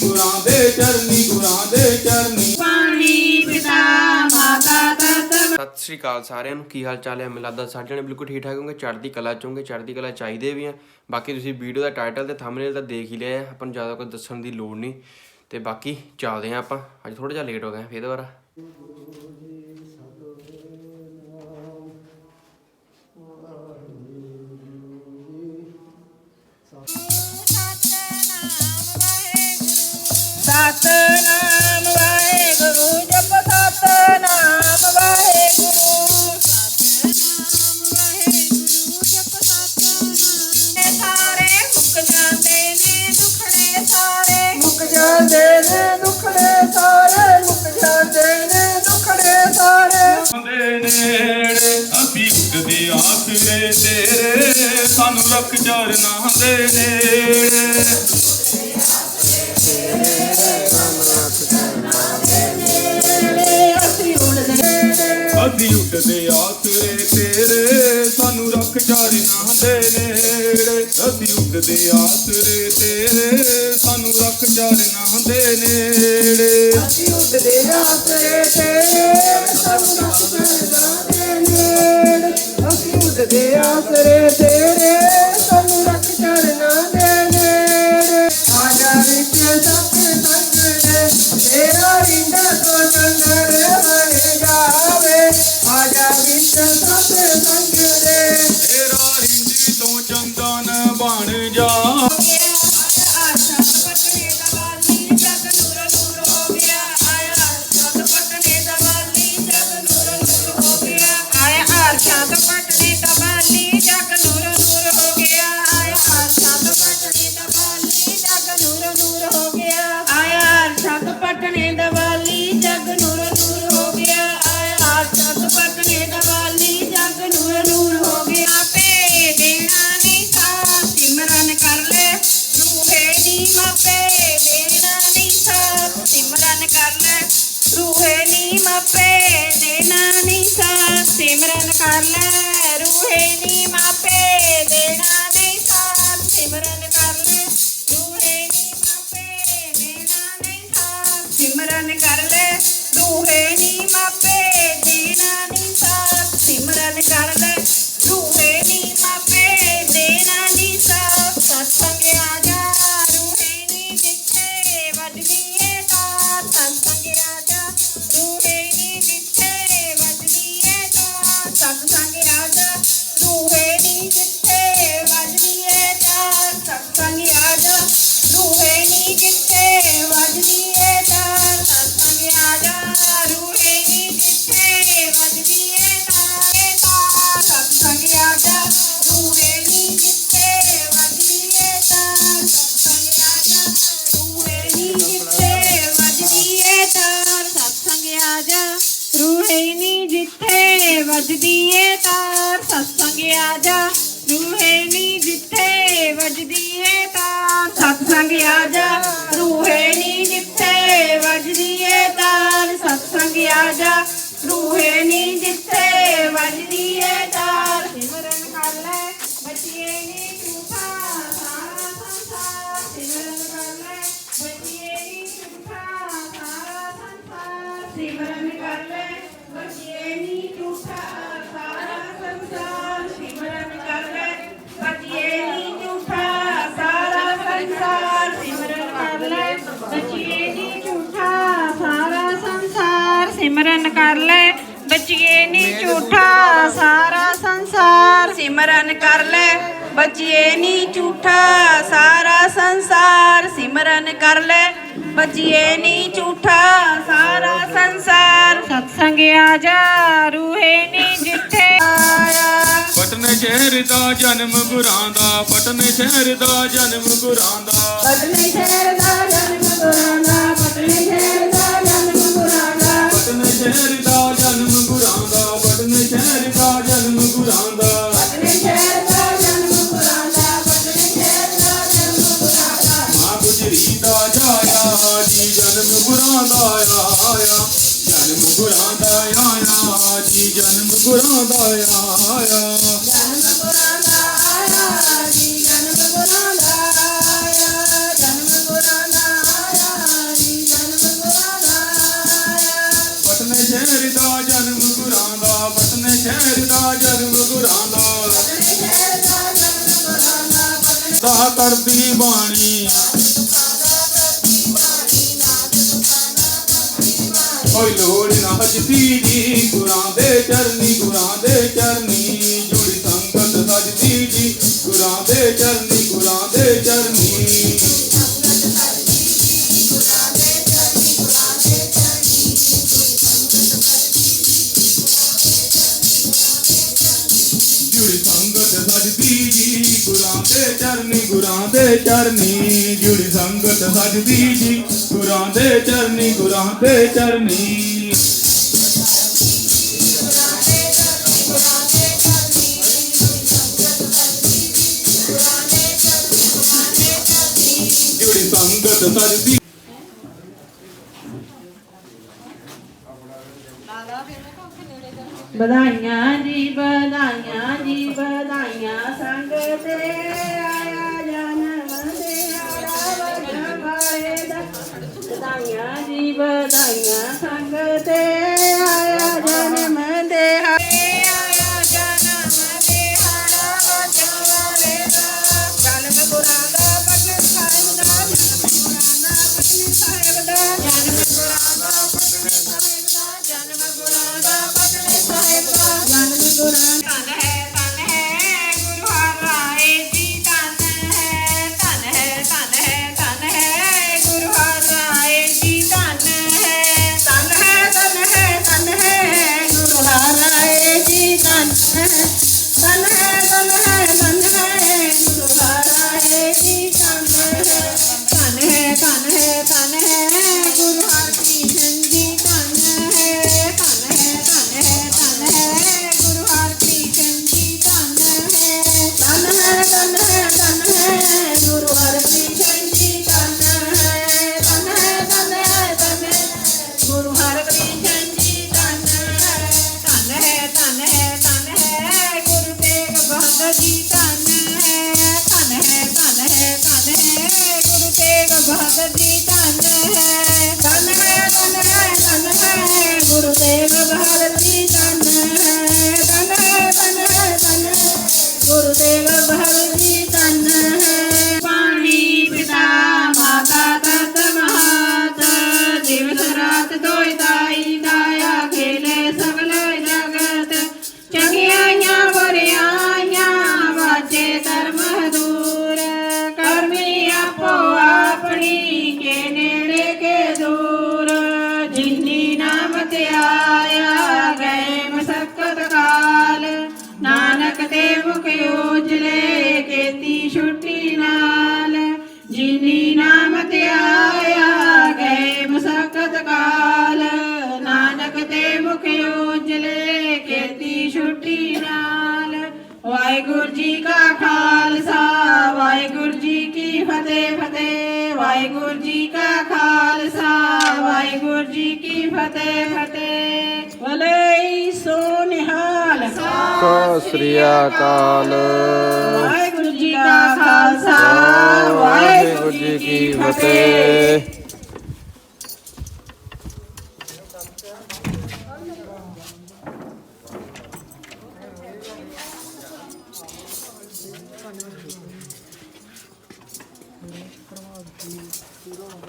ਗੁਰਾਂ ਦੇ ਚਰਨੀ ਗੁਰਾਂ ਦੇ ਚਰਨੀ ਪਾਣੀ ਪਿਤਾ ਮਾਤਾ ਤਤ ਸਤਿ ਸ਼੍ਰੀ ਅਕਾਲ ਸਾਰਿਆਂ ਨੂੰ, ਕੀ ਹਾਲ ਚਾਲ ਹੈ? ਮੈਨੂੰ ਲੱਗਦਾ ਸਾਰੇ ਜਣੇ ਬਿਲਕੁਲ ਠੀਕ ਠਾਕ ਹੋਣਗੇ ਚੜ੍ਹਦੀ ਕਲਾ ਚੋਂਗੇ ਚੜ੍ਹਦੀ ਕਲਾ ਚਾਹੀਦੇ ਵੀ ਆ। ਬਾਕੀ ਤੁਸੀਂ ਵੀਡੀਓ ਦਾ ਟਾਈਟਲ ਤੇ ਥੰਬਨੇਲ ਤਾਂ ਦੇਖ ਹੀ ਲਿਆ ਹੈ, ਆਪਾਂ ਨੂੰ ਜ਼ਿਆਦਾ ਕੁਝ ਦੱਸਣ ਦੀ ਲੋੜ ਨਹੀਂ। ਤੇ ਬਾਕੀ ਚੱਲਦੇ ਆ ਆਪਾਂ। ਅੱਜ ਥੋੜਾ ਜਿਹਾ ਲੇਟ ਹੋ ਗਏ ਫੇਰ ਦੁਬਾਰਾ। ਨੇੜੇ ਅਸੀਂ ਉੱਠਦੇ ਆਸਰੇ ਤੇਰੇ, ਸਾਨੂੰ ਰੱਖ ਚਰਨਾਂ ਦੇ ਨੇੜੇ। ਅਸੀਂ ਉੜਦੇ ਉੱਠਦੇ ਆਸਰੇ ਤੇਰੇ, ਸਾਨੂੰ ਰੱਖ ਚਰਨਾਂ ਦੇ ਨੇੜੇ। ਅਸੀਂ ਉੱਠਦੇ ਆਸਰੇ ਤੇਰੇ, ਸਾਨੂੰ ਰੱਖ ਚਰਨਾਂ ਦੇ ਨੇੜੇ। ਅਸੀਂ ਉੱਡਦੇ ਆਸਰੇ ਤੇਰੇ, ਸਾਨੂੰ ਜੇ ਆਸਰੇ ਤੇਰੇ, ਸਾਨੂੰ ਰੱਖ ਚੜਨਾ ਦੇ ਨੇੜੇ ਆ ਜਾ ਵਿੱਚ ਸੱਚ ਸੰਗਣੇ, ਤੇਰਾ ਰਿੰਦਾ ਤੋਂ ਚੰਗੜੇ ਬਣ ਜਾਵੇ। ਆ ਜਾ ਵਿੱਚ ਸੱਚ ਸੰਗਣੇ, ਤੇਰਾ ਰਿੰਦੀ ਤੋਂ ਚੰਦਨ ਬਣ ਜਾ ਰੂਹੇ ਨੀ ਮਾਪੇ ਦੇਣਾ ਨਹੀਂ ਥਾ ਸਿਮਰਨ ਕਰ ਲੈ। ਰੂਹੇ ਨੀ ਮਾਪੇ ਦੇਣਾ ਨਹੀਂ ਥਾ ਸਿਮਰਨ ਕਰ ਲੈ। ਰੂਹੇ ਨੀ ਮਾਪੇ ਦੇਣਾ ਨਹੀਂ ਥਾ ਸਿਮਰਨ ਕਰ ਲੈ। ਰੂਹੇ ਨੀ ਮਾਪੇ ਵੱਜਦੀ ਏ ਤਾਂ ਸਤਸੰਗ ਆ ਜਾ। ਰੂਹੇ ਨੀ ਜਿੱਥੇ ਵੱਜਦੀ ਏ ਤਾਂ ਸਤਸੰਗ ਆ ਜਾ। ਰੂਹੇ ਨੀ ਜਿੱਥੇ ਵੱਜਦੀ ਏ ਤਾਂ ਸਤਸੰਗ ਆ ਜਾ। ਰੂਹੇ ਨੀ ਜਿੱਥੇ ਵੱਜਦੀ ਏ ਤਾਂ ਸਿਮਰਨ ਕਰ ਲੈ ਬਚੀਏ ਨੀ ਝੂਠਾ ਸਾਰਾ ਸੰਸਾਰ ਸਿਮਰਨ ਕਰ ਲੈ। ਬਚੀਏ ਨੀ ਝੂਠਾ ਸਾਰਾ ਸੰਸਾਰ ਸਿਮਰਨ ਕਰ ਲੈ। ਬਚੀਏ ਨੀ ਝੂਠਾ ਸਾਰਾ ਸੰਸਾਰ ਸਤਸੰਗ ਆ ਜਾ ਰੂਹੇ ਨੀ ਜਿੱਥੇ ਆਇਆ। ਪਟਨੇ ਸ਼ਹਿਰ ਦਾ ਜਨਮ ਗੁਰਾਂ ਦਾ ਪਟਨੇ ਸ਼ਹਿਰ ਦਾ ਜਨਮ ਗੁਰਾਂ ਦਾ। ਪਟਨੇ ਸ਼ਹਿਰ ਦਾ ਜੀ ਜਨਮ ਗੁਰਾਂ ਦਾ ਆਇਆ। ਜਨਮ ਗੁਰਾਂ ਦਾ ਆਇਆ ਆਇਆ ਜੀ ਜਨਮ ਗੁਰਾਂ ਦਾ ਆਇਆ ਜਨਮ ਗੁਰਾਂ ਦਾ ਆਇਆ ਜੀ ਜਨਮ ਗੁਰਾਂ ਦਾ ਆਇਆ। ਜਨਮ ਗੁਰਾਂ ਦਾ ਆਇਆ ਜੀ ਜਨਮ ਗੁਰਾਂ ਦਾ ਆਇਆ ਪਟਨੇ ਸ਼ਹਿਰ ਦਾ ਜਨਮ ਗੁਰਾਂ ਦਾ। ਪਟਨੇ ਸ਼ਹਿਰ ਦਾ ਜਨਮ ਗੁਰਾਂ ਦਾ ਪਟਨੇ ਸ਼ਹਿਰ ਦਾ ਜਨਮ ਗੁਰਾਂ ਦਾ ਪਟਨੇ ਤਾ ਕਰਦੀ ਬਾਣੀ। ਓਏ ਲੋੜ ਨਾ ਹਜਦੀ ਜੀ ਗੁਰਾਂ ਦੇ ਚਰਨੀ ਗੁਰਾਂ ਦੇ ਚਰਨੀ ਜੁੜੀ ਸੰਗਤ ਸਜਦੀ ਜੀ ਗੁਰਾਂ ਦੇ ਚਰਨੀ ਗੁਰਾਂ ਦੇ ਚਰਨੀ ਜੁੜੀ ਸੰਗਤ ਸਜਦੀ ਜੀ ਗੁਰਾਂ ਦੇ ਚਰਨੀ ਗੁਰਾਂ ਦੇ ਚਰਨੀ ਜੁੜੀ ਸੰਗਤ ਸਜਦੀ ਜੀ ਗੁਰਾਂ ਦੇ ਚਰਨੀ ਗੁਰਾਂ ਦੇ ਚਰਨੀ ਸੰਗਤ ਸਜਦੀ ਵਧਾਈਆਂ ਜੀ ਵਧਾਈਆਂ ਜੀ ਵਧਾਈਆਂ ਸੰਗ ਤੇ ਆਇਆ ਜਨਮ ਦਿਹਾੜਾ ਵਜਣ ਵਾਲੇ ਦਾ। ਵਧਾਈਆਂ ਜੀ ਵਧਾਈਆਂ ਸੰਗ ਤੇ भगनी ਛੁੱਟੀ ਨਾਲ। ਵਾਹਿਗੁਰੂ ਜੀ ਕਾ ਖਾਲਸਾ ਵਾਹਿਗੁਰੂ ਜੀ ਕੀ ਫਤਿਹ ਫਤਿਹ। ਵਾਹਿਗੁਰੂ ਜੀ ਕਾ ਖਾਲਸਾ ਵਾਹਿਗੁਰੂ ਜੀ ਕੀ ਫਤਿਹ ਫਤਿਹ। ਭਲੇ ਸੋ ਨਿਹਾਲ। ਸਤਿ ਸ੍ਰੀ ਅਕਾਲ। ਵਾਹਿਗੁਰੂ ਜੀ ਕਾ ਖਾਲਸਾ ਵਾਹਿਗੁਰੂ ਜੀ ਕੀ ਫਤਿਹ। 네, 그런 거 그냥 들어오면